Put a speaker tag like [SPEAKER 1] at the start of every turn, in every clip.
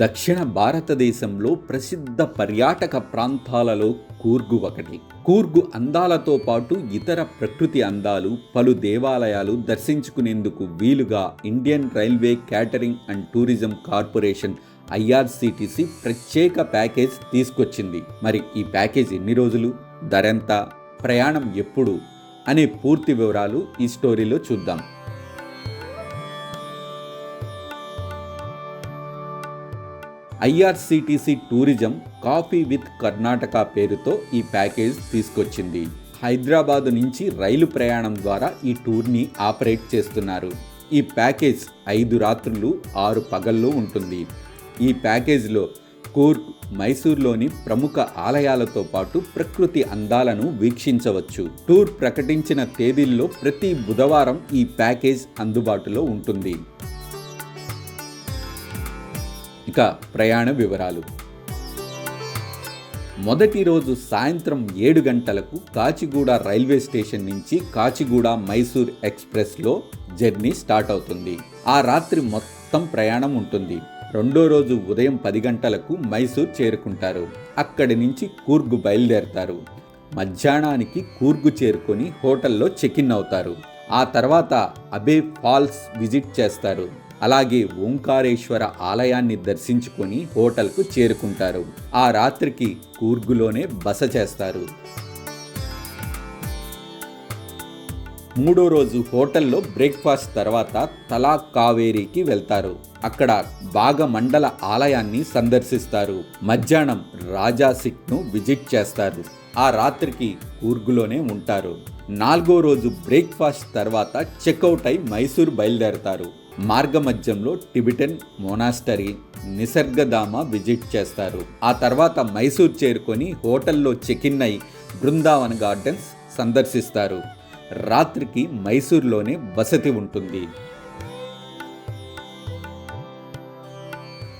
[SPEAKER 1] దక్షిణ భారతదేశంలో ప్రసిద్ధ పర్యాటక ప్రాంతాలలో కూర్గు ఒకటి. కూర్గు అందాలతో పాటు ఇతర ప్రకృతి అందాలు పలు దేవాలయాలు దర్శించుకునేందుకు వీలుగా Indian railway catering and tourism corporation IRCTC ప్రత్యేక ప్యాకేజ్ తీసుకొచ్చింది. మరి ఈ ప్యాకేజ్ ఎన్ని రోజులు? ధరెంత ప్రయాణం ఎప్పుడు? అనే పూర్తి వివరాలు ఈ స్టోరీలో చూద్దాం. IRCTC tourism coffee with Karnataka పేరుతో ఈ ప్యాకేజ్ తీసుకొచ్చింది. హైదరాబాద్ నుంచి రైలు ప్రయాణం ద్వారా ఈ టూర్ని ఆపరేట్ చేస్తున్నారు. ఈ ప్యాకేజ్ ఐదు రాత్రులు ఆరు పగళ్ళు ఉంటుంది. ఈ ప్యాకేజ్లో కూర్గ్ మైసూర్లోని ప్రముఖ ఆలయాలతో పాటు ప్రకృతి అందాలను వీక్షించవచ్చు. టూర్ ప్రకటించిన తేదీల్లో ప్రతి బుధవారం ఈ ప్యాకేజ్ అందుబాటులో ఉంటుంది. ఇక ప్రయాణ వివరాలు. మొదటి రోజు సాయంత్రం ఏడు గంటలకు కాచిగూడ రైల్వే స్టేషన్ నుంచి కాచిగూడ మైసూర్ ఎక్స్ప్రెస్లో జర్నీ స్టార్ట్ అవుతుంది. ఆ రాత్రి మొత్తం ప్రయాణం ఉంటుంది. రెండో రోజు ఉదయం పది గంటలకు మైసూర్ చేరుకుంటారు. అక్కడి నుంచి కూర్గు బయలుదేరతారు. మధ్యాహ్నానికి కూర్గు చేరుకొని హోటల్లో చెక్ ఇన్ అవుతారు. ఆ తర్వాత అబే ఫాల్స్ విజిట్ చేస్తారు. అలాగే ఓంకారేశ్వర ఆలయాన్ని దర్శించుకొని హోటల్కు చేరుకుంటారు. ఆ రాత్రికి కూర్గులోనే బస చేస్తారు. మూడో రోజు హోటల్లో బ్రేక్ఫాస్ట్ తర్వాత తలా కావేరీకి వెళ్తారు. అక్కడ భాగమండల ఆలయాన్ని సందర్శిస్తారు. మధ్యాహ్నం రాజా సిక్ను విజిట్ చేస్తారు. ఆ రాత్రికి కూర్గులోనే ఉంటారు. నాలుగో రోజు బ్రేక్ఫాస్ట్ తర్వాత చెక్అవుట్ అయి మైసూర్ బయలుదేరతారు. మార్గమధ్యంలో టిబిటన్ మోనాస్టరీ నిసర్గధామ విజిట్ చేస్తారు. ఆ తర్వాత మైసూర్ చేరుకొని హోటల్లో చెక్ ఇన్ అయి బృందావన్ గార్డెన్స్ సందర్శిస్తారు. రాత్రికి మైసూర్లోనే వసతి ఉంటుంది.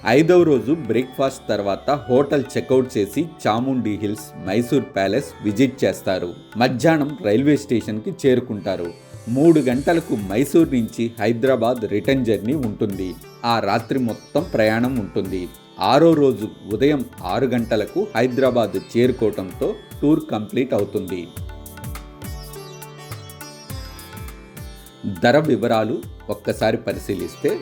[SPEAKER 1] ఐదవ రోజు బ్రేక్ఫాస్ట్ తర్వాత హోటల్ చెక్అవుట్ చేసి Chamundi hills Mysore palace visit చేస్తారు. మధ్యాహ్నం రైల్వే స్టేషన్కి చేరుకుంటారు. మూడు గంటలకు మైసూర్ నుంచి హైదరాబాద్ రిటర్న్ జర్నీ ఉంటుంది. ఆ రాత్రి మొత్తం ప్రయాణం ఉంటుంది. ఆరో రోజు ఉదయం ఆరు గంటలకు హైదరాబాద్ చేరుకోవటంతో టూర్ కంప్లీట్ అవుతుంది. ధర వివరాలు ఒక్కసారి పరిశీలిస్తే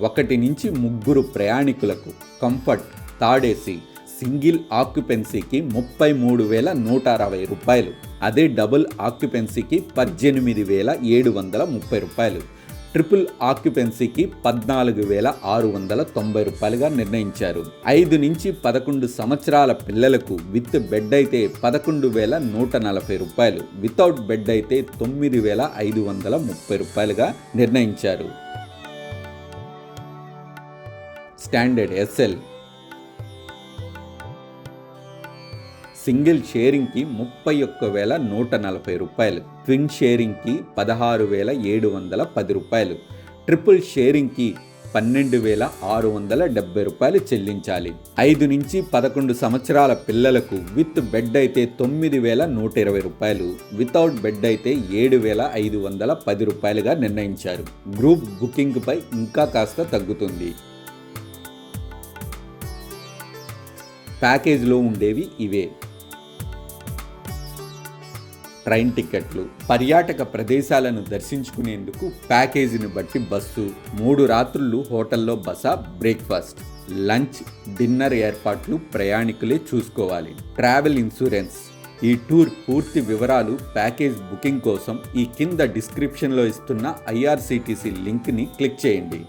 [SPEAKER 1] ఒకటి నుంచి ముగ్గురు ప్రయాణికులకు కంఫర్ట్ తాడేసి సింగిల్ ఆక్యుపెన్సీకి ముప్పై మూడు వేల నూట అరవై రూపాయలు అదే డబుల్ ఆక్యుపెన్సీకి పద్దెనిమిది వేల ఏడు వందల ముప్పై రూపాయలు ట్రిపుల్ ఆక్యుపెన్సీకి పద్నాలుగు వేల ఆరు వందల తొంభై రూపాయలుగా నిర్ణయించారు. ఐదు నుంచి పదకొండు సంవత్సరాల పిల్లలకు విత్ బెడ్ అయితే పదకొండు వేల నూట నలభై రూపాయలు వితౌట్ బెడ్ అయితే తొమ్మిది వేల ఐదు వందల ముప్పై రూపాయలుగా నిర్ణయించారు. స్టాండర్డ్ ఎస్ఎల్ సింగిల్ షేరింగ్కి ముప్పై ఒక్క వేల నూట నలభై రూపాయలు ట్విన్ షేరింగ్కి పదహారు వేల ఏడు వందల పది రూపాయలు ట్రిపుల్ షేరింగ్కి పన్నెండు వేల ఆరు వందల డెబ్బై రూపాయలు చెల్లించాలి. ఐదు నుంచి పదకొండు సంవత్సరాల పిల్లలకు విత్ బెడ్ అయితే తొమ్మిది వేల నూట ఇరవై రూపాయలు వితౌట్ బెడ్ అయితే ఏడు వేల ఐదు వందల పది రూపాయలుగా నిర్ణయించారు. గ్రూప్ బుకింగ్పై ఇంకా కాస్త తగ్గుతుంది. ప్యాకేజ్లో ఉండేవి ఇవే. ట్రైన్ టికెట్లు పర్యాటక ప్రదేశాలను దర్శించుకునేందుకు ప్యాకేజీని బట్టి బస్సు మూడు రాత్రులు హోటల్లో బస బ్రేక్ఫాస్ట్ లంచ్ డిన్నర్ ఏర్పాట్లు ప్రయాణికులే చూసుకోవాలి. Travel insurance. ఈ టూర్ పూర్తి వివరాలు ప్యాకేజ్ బుకింగ్ కోసం ఈ కింద డిస్క్రిప్షన్లో ఇస్తున్న ఐఆర్సిటిసి లింక్ని క్లిక్ చేయండి.